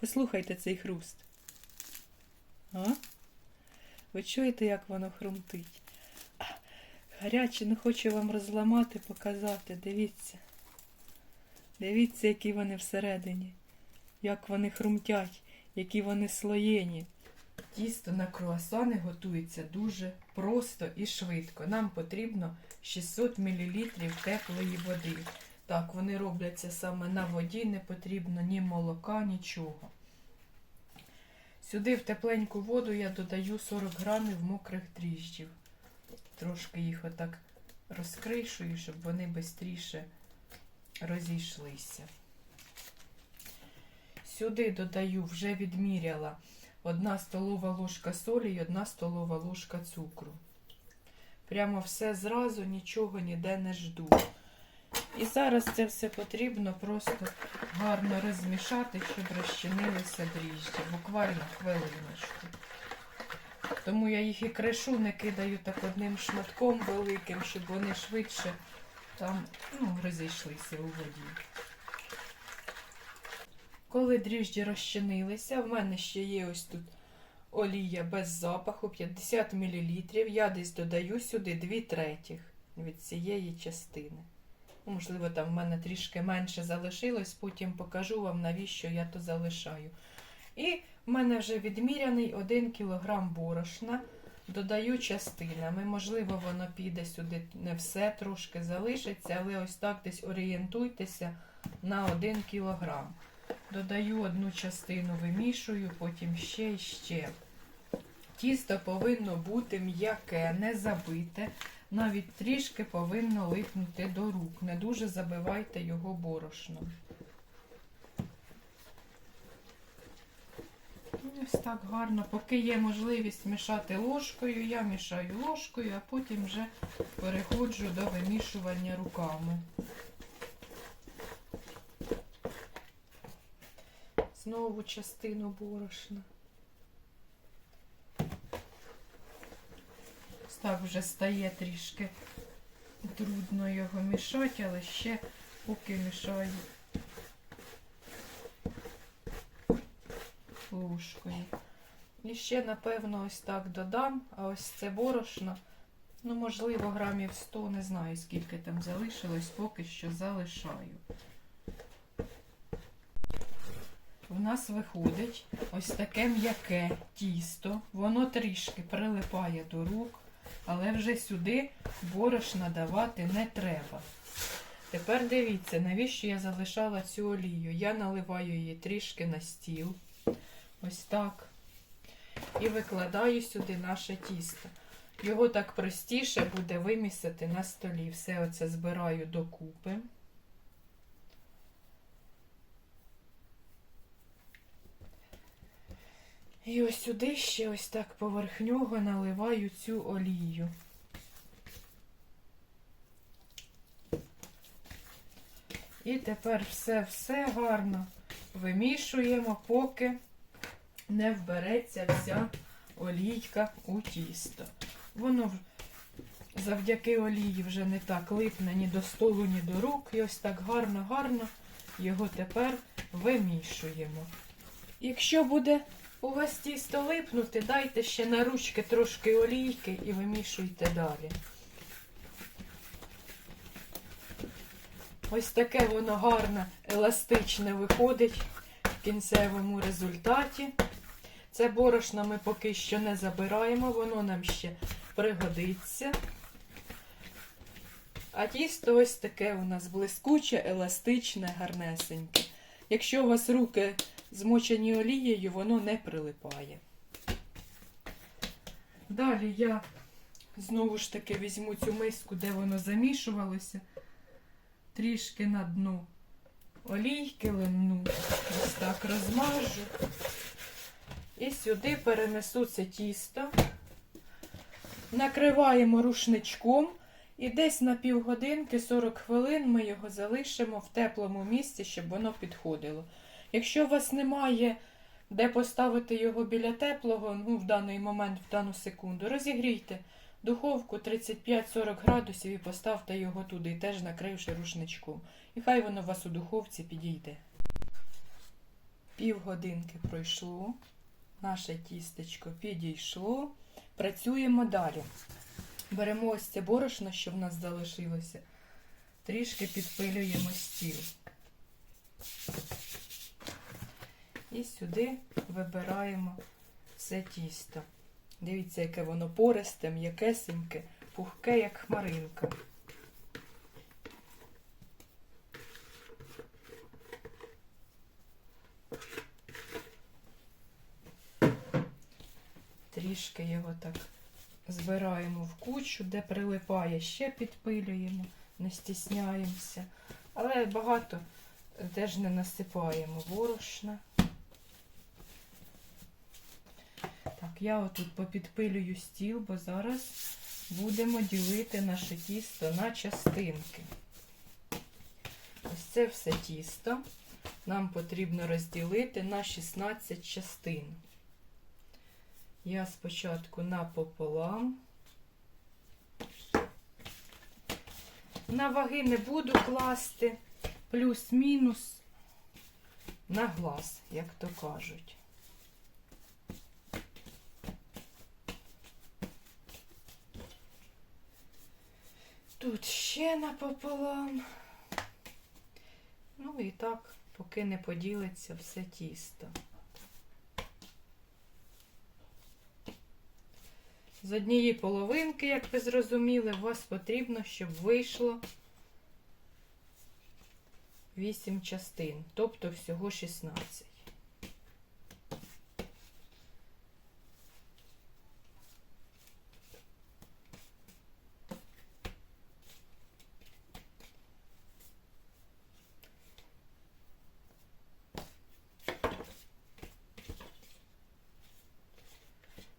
Послухайте цей хруст. А? Ви чуєте, як воно хрумтить? А, Гаряче, не хочу вам розламати, показати. Дивіться. Дивіться, які вони всередині. Як вони хрумтять, які вони слоєні. Тісто на круасани готується дуже просто і швидко. Нам потрібно 600 мл теплої води. Так, вони робляться саме на воді, не потрібно ні молока, нічого. Сюди в тепленьку воду я додаю 40 грамів мокрих дріжджів. Трошки їх отак розкришую, щоб вони швидше розійшлися. Сюди додаю, вже відміряла, 1 столова ложка солі і 1 столова ложка цукру. Прямо все зразу, нічого ніде не жду. І зараз це все потрібно просто гарно розмішати, щоб розчинилися дріжджі. Буквально хвилиночку. Тому я їх і кришу, не кидаю так одним шматком великим, щоб вони швидше там ну, розійшлися у воді. Коли дріжджі розчинилися, в мене ще є ось тут олія без запаху 50 мл. Я десь додаю сюди 2 третіх від цієї частини. Можливо, там в мене трішки менше залишилось, потім покажу вам, навіщо я то залишаю. І в мене вже відміряний 1 кг борошна. Додаю частинами. Можливо, воно піде сюди не все, трошки залишиться, але ось так десь орієнтуйтеся на 1 кг. Додаю одну частину, вимішую, потім ще і ще. Тісто повинно бути м'яке, не забите, навіть трішки повинно липнути до рук. Не дуже забивайте його борошном. Ось так гарно. Поки є можливість мішати ложкою, я мішаю ложкою, а потім вже переходжу до вимішування руками. Знову частину борошна. Так вже стає трішки трудно його мішати, але ще поки мішаю ложкою. І ще, напевно, ось так додам, а ось це борошно, ну, можливо, грамів 100, не знаю, скільки там залишилось, поки що залишаю. В нас виходить ось таке м'яке тісто. Воно трішки прилипає до рук, але вже сюди борошна давати не треба. Тепер дивіться, навіщо я залишала цю олію. Я наливаю її трішки на стіл. Ось так. І викладаю сюди наше тісто. Його так простіше буде вимісити на столі. Все оце збираю докупи. І ось сюди ще ось так поверх нього наливаю цю олію. І тепер все-все гарно вимішуємо, поки не вбереться вся олійка у тісто. Воно завдяки олії вже не так липне ні до столу, ні до рук. І ось так гарно-гарно його тепер вимішуємо. Якщо буде у вас тісто липнути, дайте ще на ручки трошки олійки і вимішуйте далі. Ось таке воно гарне, еластичне виходить в кінцевому результаті. Це борошно ми поки що не забираємо, воно нам ще пригодиться. А тісто ось таке у нас блискуче, еластичне, гарнесеньке. Якщо у вас руки змочені олією, воно не прилипає. Далі я знову ж таки візьму цю миску, де воно замішувалося, трішки на дно олійки лимну, ось так розмажу. І сюди перенесу це тісто, накриваємо рушничком і десь на півгодинки 40 хвилин ми його залишимо в теплому місці, щоб воно підходило. Якщо у вас немає де поставити його біля теплого, ну, в даний момент, в дану секунду, розігрійте духовку 35-40 градусів і поставте його туди, теж накривши рушничком. І хай воно у вас у духовці підійде. Півгодинки пройшло. Наше тістечко підійшло. Працюємо далі. Беремо ось це борошно, що в нас залишилося. Трішки підпилюємо стіл. І сюди вибираємо все тісто. Дивіться, яке воно пористе, м'якесеньке, пухке, як хмаринка. Трішки його так збираємо в кучу, де прилипає, ще підпилюємо, не стісняємося. Але багато теж не насипаємо борошна. Так, я отут попідпилюю стіл, бо зараз будемо ділити наше тісто на частинки. Ось це все тісто нам потрібно розділити на 16 частин. Я спочатку напополам. На ваги не буду класти, плюс-мінус на глаз, як то кажуть. Тут ще напополам. Ну і так, поки не поділиться все тісто. З однієї половинки, як ви зрозуміли, у вас потрібно, щоб вийшло 8 частин, тобто всього 16.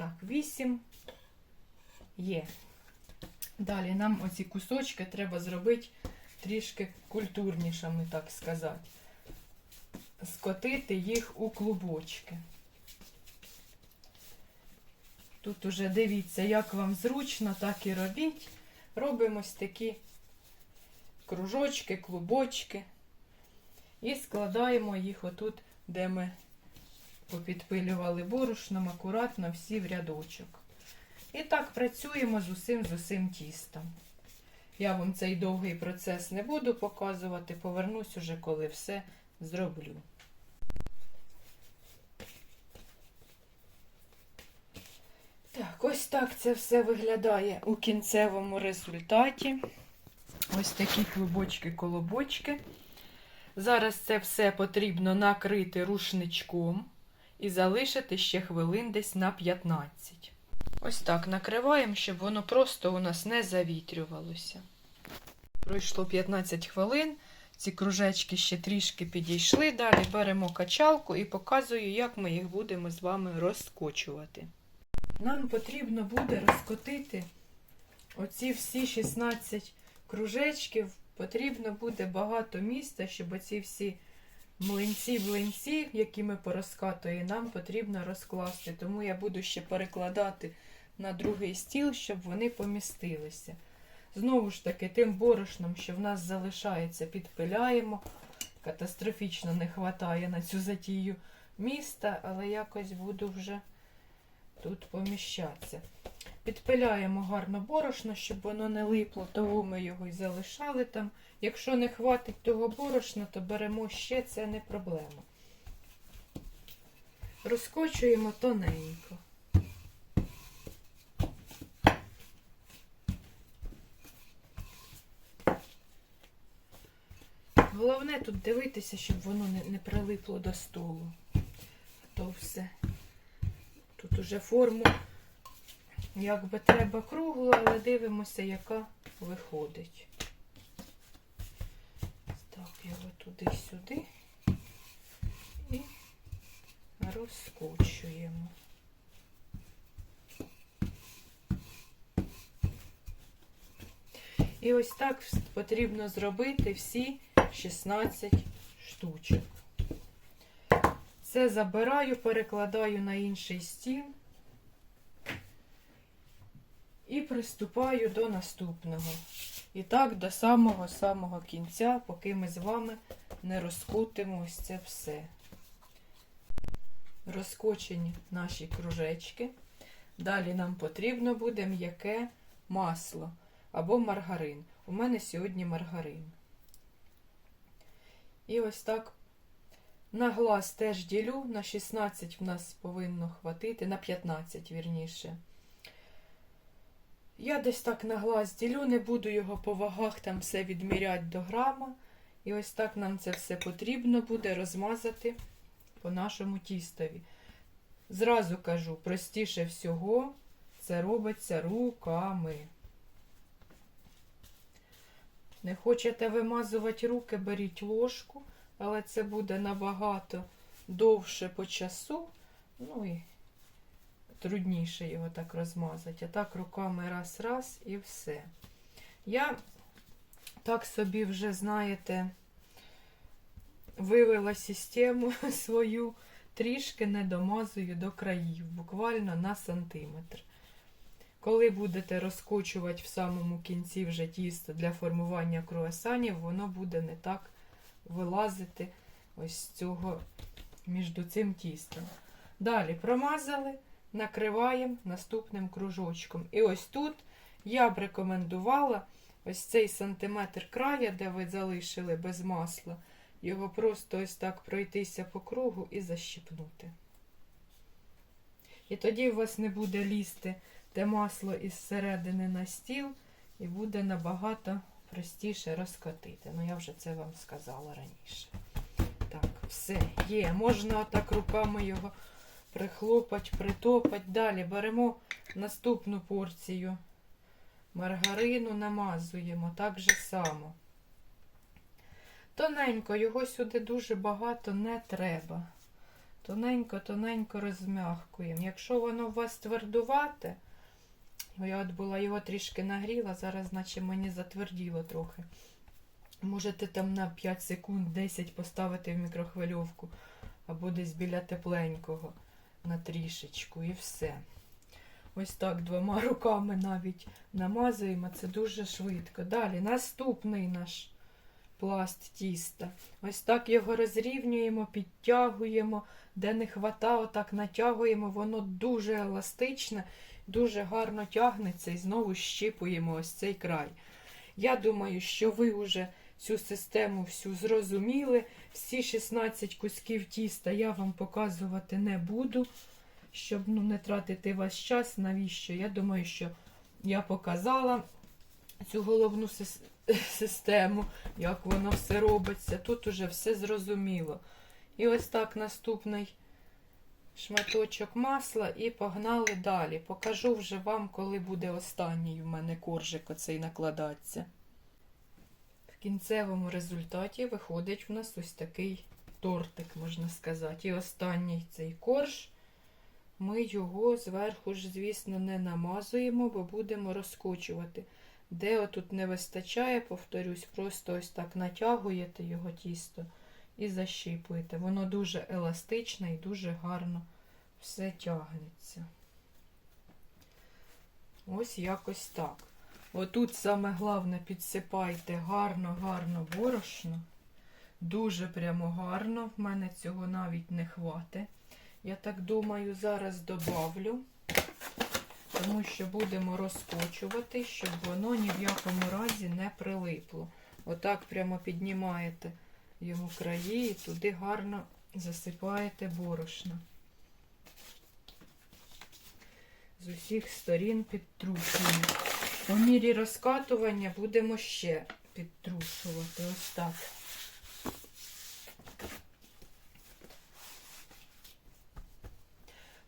Так, 8 є. Далі нам оці кусочки треба зробити трішки культурнішими, так сказати. Скотити їх у клубочки. Тут уже дивіться, як вам зручно, так і робіть. Робимо ось такі кружочки, клубочки. І складаємо їх отут, де ми попідпилювали борошном, акуратно всі в рядочок. І так працюємо з усім з усім тістом. Я вам цей довгий процес не буду показувати, повернусь уже, коли все зроблю. Так, ось так це все виглядає у кінцевому результаті. Ось такі клубочки-колобочки. Зараз це все потрібно накрити рушничком і залишити ще хвилин десь на 15. Ось так накриваємо, щоб воно просто у нас не завітрювалося. Пройшло 15 хвилин, ці кружечки ще трішки підійшли. Далі беремо качалку і показую, як ми їх будемо з вами розкочувати. Нам потрібно буде розкотити оці всі 16 кружечків. Потрібно буде багато місця, щоб оці всі млинці-блинці, які ми порозкатуємо, нам потрібно розкласти. Тому я буду ще перекладати на другий стіл, щоб вони помістилися. Знову ж таки, тим борошном, що в нас залишається, підпиляємо. Катастрофічно не вистачає на цю затію міста, але якось буду вже тут поміщатися. Підпиляємо гарно борошно, щоб воно не липло, того ми його і залишали там. Якщо не хватить того борошна, то беремо ще, це не проблема. Розкочуємо тоненько. Головне тут дивитися, щоб воно не, прилипло до столу. То все. Тут уже форму якби треба круглу, але дивимося, яка виходить. Так, його туди-сюди і розкочуємо. І ось так потрібно зробити всі 16 штучок. Це забираю, перекладаю на інший стіл і приступаю до наступного. І так до самого-самого кінця, поки ми з вами не розкутимо ось це все. розкочені наші кружечки. Далі нам потрібно буде м'яке масло або маргарин. У мене сьогодні маргарин. І ось так на глаз теж ділю. На 16 в нас повинно хватити, на 15, вірніше. Я десь так на глаз ділю, не буду його по вагах там все відміряти до грама. І ось так нам це все потрібно буде розмазати по нашому тістові. Зразу кажу, простіше всього це робиться руками. Не хочете вимазувати руки, беріть ложку, але це буде набагато довше по часу. Ну і трудніше його так розмазати. А так руками раз-раз і все. Я так собі вже, знаєте, вивела систему свою, трішки не домазую до країв, буквально на сантиметр. Коли будете розкочувати в самому кінці вже тісто для формування круасанів, воно буде не так вилазити ось цього між цим тістом. Далі промазали, накриваємо наступним кружочком. І ось тут я б рекомендувала ось цей сантиметр края, де ви залишили без масла, його просто ось так пройтися по кругу і защипнути. І тоді у вас не буде лізти те масло із середини на стіл, і буде набагато простіше розкотити. Ну, я вже це вам сказала раніше. Так, все, є. Можна отак руками його прихлопати, притопати. Далі беремо наступну порцію маргарину, намазуємо так же само. Тоненько, його сюди дуже багато не треба. Тоненько-тоненько розм'ягкуємо. Якщо воно у вас твердувате, я от була його трішки нагріла, зараз наче мені затверділо трохи. Можете там на 5 секунд 10 поставити в мікрохвильовку або десь біля тепленького на трішечку і все. Ось так двома руками навіть намазуємо, це дуже швидко. Далі наступний наш пласт тіста. Ось так його розрівнюємо, підтягуємо, де не хвата, отак натягуємо, воно дуже еластичне, дуже гарно тягнеться і знову щіпуємо ось цей край. Я думаю, що ви вже цю систему всю зрозуміли. Всі 16 кусків тіста я вам показувати не буду, щоб ну, не тратити ваш час. Навіщо? Я думаю, що я показала цю головну систему, як воно все робиться. Тут уже все зрозуміло. І ось так наступний шматочок масла і погнали далі. Покажу вже вам, коли буде останній в мене коржик оцей накладатися. В кінцевому результаті виходить в нас ось такий тортик, можна сказати. І останній цей корж. Ми його зверху ж, звісно, не намазуємо, бо будемо розкочувати. Де отут не вистачає, повторюсь, просто ось так натягуєте його тісто і защіпуєте. Воно дуже еластичне і дуже гарно все тягнеться. Ось якось так. Отут саме головне підсипайте гарно-гарно борошно. Дуже прямо гарно. В мене цього навіть не хватить. Я так думаю, зараз добавлю, тому що будемо розкочувати, щоб воно ні в якому разі не прилипло. Отак прямо піднімаєте йому краї і туди гарно засипаєте борошно. З усіх сторін підтрушуємо. По мірі розкатування будемо ще підтрушувати. Ось так.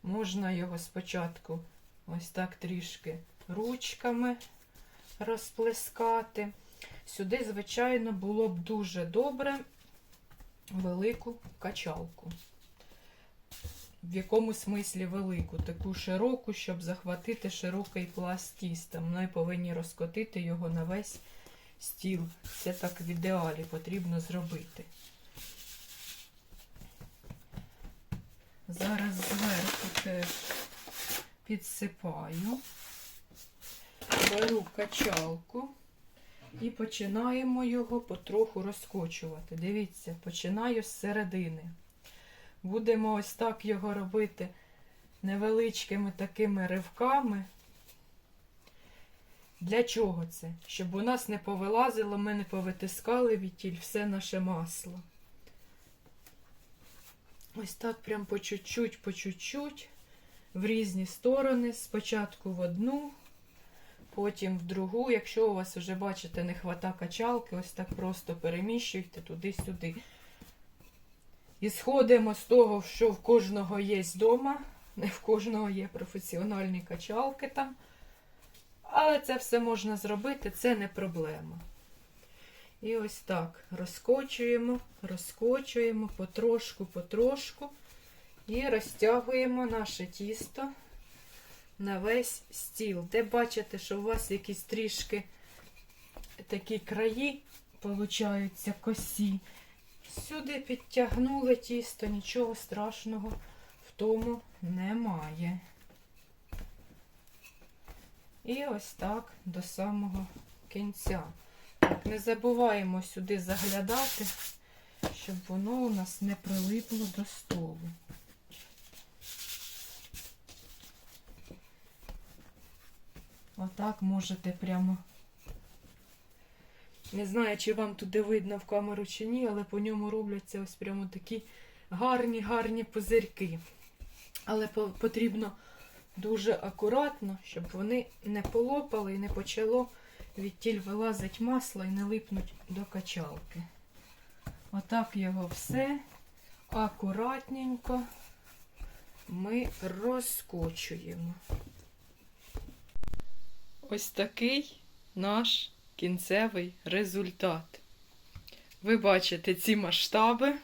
Можна його спочатку ось так трішки ручками розплескати. Сюди, звичайно, було б дуже добре велику качалку. В якому смислі велику, таку широку, щоб захватити широкий пласт тіста. Ми повинні розкотити його на весь стіл. Це так в ідеалі потрібно зробити. Зараз зверху теж підсипаю, беру качалку і починаємо його потроху розкочувати. Дивіться, починаю з середини. Будемо ось так його робити невеличкими такими ривками. Для чого це? Щоб у нас не повилазило, ми не повитискали відтіль все наше масло. Ось так прям по чуть-чуть, по чуть-чуть, в різні сторони. Спочатку в одну, потім в другу. Якщо у вас вже, бачите, не хвата качалки, ось так просто переміщуйте туди-сюди. І сходимо з того, що в кожного є вдома. Не в кожного є професіональні качалки там. Але це все можна зробити, це не проблема. І ось так розкочуємо, розкочуємо потрошку, потрошку. І розтягуємо наше тісто на весь стіл. Де бачите, що у вас якісь трішки такі краї получаються косі. Сюди підтягнули тісто, нічого страшного в тому немає. І ось так до самого кінця. Так, не забуваємо сюди заглядати, щоб воно у нас не прилипло до столу. Отак можете прямо. Не знаю, чи вам туди видно в камеру чи ні, але по ньому робляться ось прямо такі гарні, гарні пузирки. Але потрібно дуже акуратно, щоб вони не полопали і не почало відтіль вилазить масло і не липнуть до качалки. Отак його все акуратненько ми розкочуємо. Ось такий наш кінцевий результат. Ви бачите ці масштаби.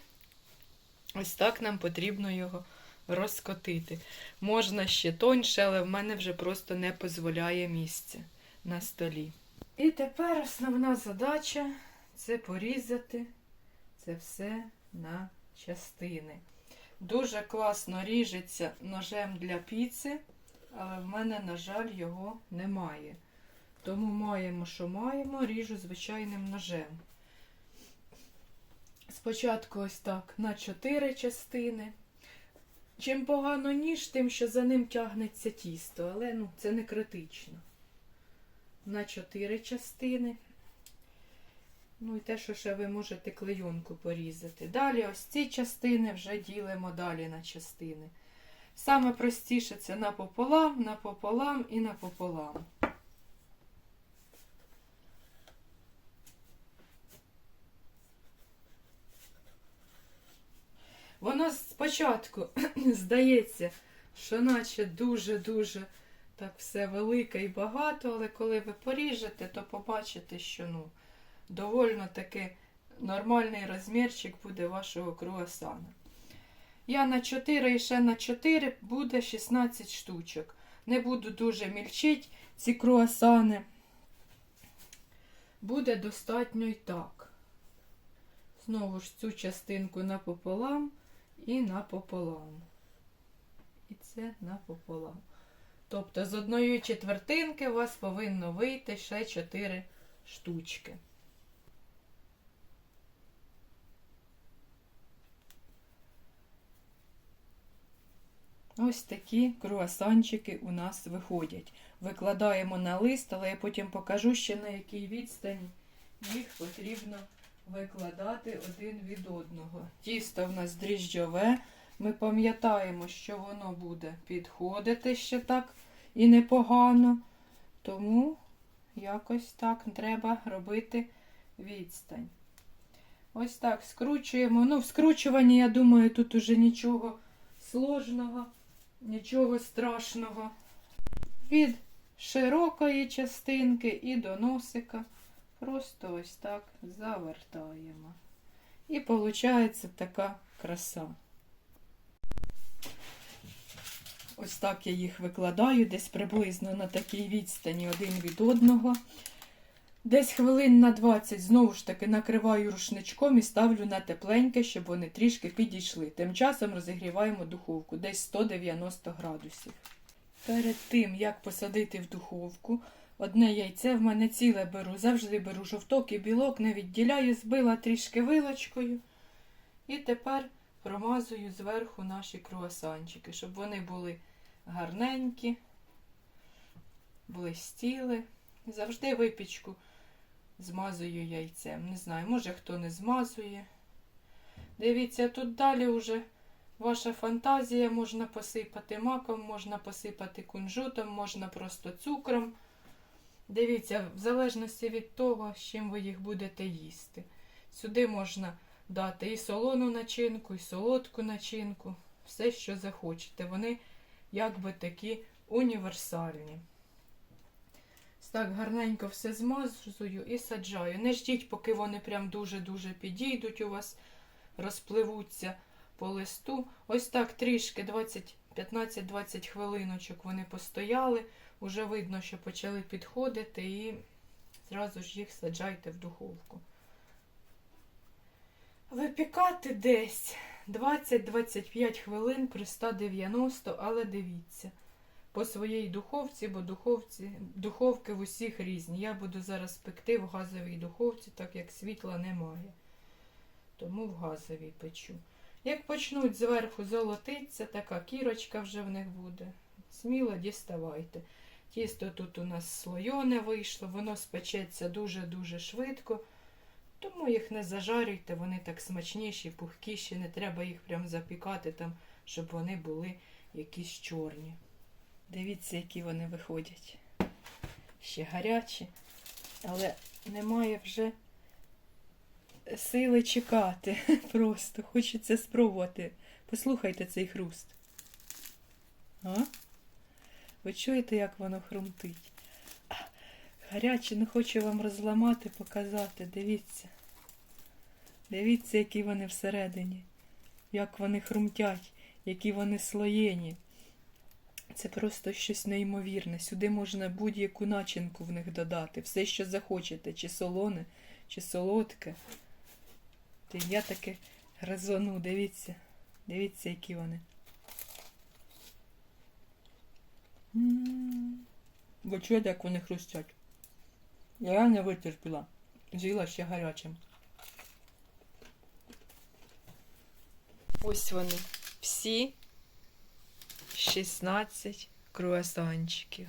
Ось так нам потрібно його розкотити. Можна ще тоньше, але в мене вже просто не дозволяє місце на столі. І тепер основна задача це порізати це все на частини. Дуже класно ріжеться ножем для піци, але в мене, на жаль, його немає. Тому маємо, що маємо, ріжу звичайним ножем. Спочатку ось так на 4 частини. Чим погано ніж, тим, що за ним тягнеться тісто, але ну, це не критично. На 4 частини. Ну і те, що ще ви можете клейонку порізати. Далі ось ці частини вже ділимо далі на частини. Саме простіше це напополам, напополам і напополам. Воно спочатку здається, що наче дуже-дуже так все велике і багато, але коли ви поріжете, то побачите, що ну, довольно таки нормальний розмірчик буде вашого круасана. Я на 4 і ще на 4 буде 16 штучок. Не буду дуже мільчити ці круасани. Буде достатньо і так. Знову ж цю частинку напополам і напополам. І це напополам. Тобто з одної четвертинки у вас повинно вийти ще 4 штучки. Ось такі круасанчики у нас виходять. Викладаємо на лист, але я потім покажу ще на якій відстані їх потрібно викладати один від одного. Тісто в нас дріжджове. Ми пам'ятаємо, що воно буде підходити ще так і непогано. Тому якось так треба робити відстань. Ось так скручуємо. Ну, в скручуванні, я думаю, тут уже нічого сложного, нічого страшного. Від широкої частинки і до носика просто ось так завертаємо. І виходить така краса. Ось так я їх викладаю, десь приблизно на такій відстані один від одного. Десь хвилин на 20 знову ж таки накриваю рушничком і ставлю на тепленьке, щоб вони трішки підійшли. Тим часом розігріваємо духовку десь 190 градусів. Перед тим, як посадити в духовку, одне яйце в мене ціле беру. Завжди беру жовток і білок, не відділяю, збила трішки вилочкою. І тепер промазую зверху наші круасанчики, щоб вони були гарненькі, блистіли. Завжди випічку змазую яйцем. Не знаю, може хто не змазує. Дивіться, тут далі вже ваша фантазія можна посипати маком, можна посипати кунжутом, можна просто цукром. Дивіться, в залежності від того, з чим ви їх будете їсти. Сюди можна дати і солону начинку, і солодку начинку, все, що захочете. Вони якби такі універсальні. Так гарненько все змазую і саджаю. Не ждіть, поки вони прям дуже-дуже підійдуть у вас, розпливуться по листу. Ось так трішки 15-20 хвилиночок вони постояли. Уже видно, що почали підходити, і зразу ж їх саджайте в духовку. Випікати десь 20-25 хвилин при 190, але дивіться. По своїй духовці, бо духовці, духовки в усіх різні. Я буду зараз пекти в газовій духовці, так як світла немає. Тому в газовій печу. Як почнуть зверху золотитися, така кірочка вже в них буде. Сміло діставайте. Тісто тут у нас слойоне вийшло, воно спечеться дуже-дуже швидко. Тому їх не зажарюйте, вони так смачніші, пухкіші, не треба їх прям запікати, там, щоб вони були якісь чорні. Дивіться, які вони виходять. Ще гарячі, але немає вже сили чекати. Просто хочеться спробувати. Послухайте цей хруст. А? Ви чуєте, як воно хрумтить? Гаряче, не хочу вам розламати, показати. Дивіться. Дивіться, які вони всередині. Як вони хрумтять, які вони слоєні. Це просто щось неймовірне. Сюди можна будь-яку начинку в них додати. Все, що захочете, чи солоне, чи солодке. Та я таке гризону, дивіться. Дивіться, які вони. Ви чуєте, як вони хрустять? Я не витерпіла. З'їла ще гарячим. Ось вони. Всі 16 круасанчиків.